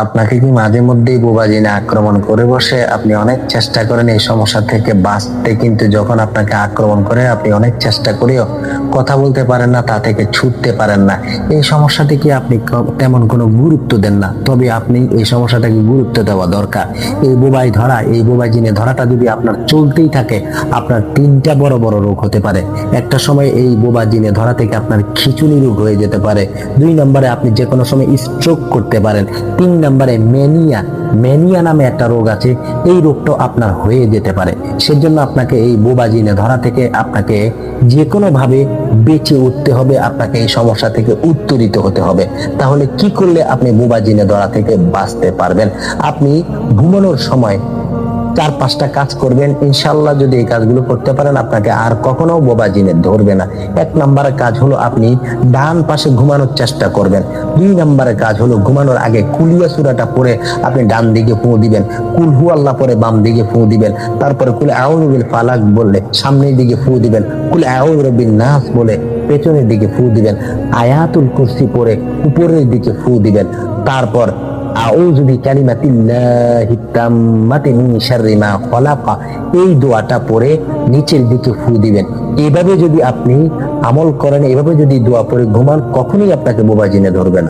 আপনাকে কি মাঝে মধ্যেই বোবাজিনে আক্রমণ করে বসে? আপনি অনেক চেষ্টা করেন এই সমস্যা থেকে বাঁচতে, কিন্তু যখন আপনাকে আক্রমণ করে, আপনি অনেক চেষ্টা করেও কথা বলতে পারেন না, তা থেকে ছুটতে পারেন না। এই সমস্যাটিকে আপনি তেমন কোনো গুরুত্ব দেন না? তবে আপনি এই সমস্যাটাকে গুরুত্ব দেওয়া দরকার। এই বোবাই ধরা, এই বোবাজিনে ধরাটা যদি আপনার চলতেই থাকে, আপনার তিনটা বড় বড় রোগ হতে পারে। একটা সময় এই বোবাজিনে ধরা থেকে আপনার খিচুনি রোগ হয়ে যেতে পারে। দুই নম্বরে আপনি যে কোনো সময় স্ট্রোক করতে পারেন। তিন নম্বরে ম্যানিয়া ম্যানিয়া নামে একটা রোগ আছে, এই রোগটা আপনার হয়ে যেতে পারে। সেজন্য আপনাকে এই বোবাজিনে ধরা থেকে আপনাকে যে কোনো ভাবে বেঁচে উঠতে হবে, আপনাকে এই সমস্যা থেকে উত্তরিত হতে হবে। তাহলে কি করলে আপনি বোবাজিনে ধরা থেকে বাঁচতে পারবেন? আপনি ঘুমানোর সময় চার পাঁচটা কাজ করবেন। ইনশাল্লাহ যদি এই কাজগুলো করতে পারেন, আপনাকে আর কখনো বোবা জিনে ধরবে না। এক নম্বরের কাজ হলো আপনি ডান পাশে ঘুমানোর চেষ্টা করবেন। দুই নম্বরের কাজ হলো ঘুমানোর আগে কুলিয়া সুরাটা পরে আপনি ডান দিকে ফুঁ দিবেন। কুল হু আল্লাহ পরে বাম দিকে ফুঁ দিবেন। তারপরে কুলে আউরবিল ফালাক বললে সামনের দিকে ফুঁ দিবেন। কুলে আউরবিল নাস বলে পেছনের দিকে ফুঁ দিবেন। আয়াতুল কুরসি পরে উপরের দিকে ফুঁ দিবেন। তারপর আউযু বিকালিমাতিল্লাহি তাম্মাতি মিন শাররি মা খলাকা। এই দোয়াটা পড়ে নিচের দিকে ফু দিবেন। এভাবে যদি আপনি আমল করেন, এভাবে যদি দোয়া পড়ে, ঘুমান, কখনোই আপনাকে বোবা জিনে ধরবে না।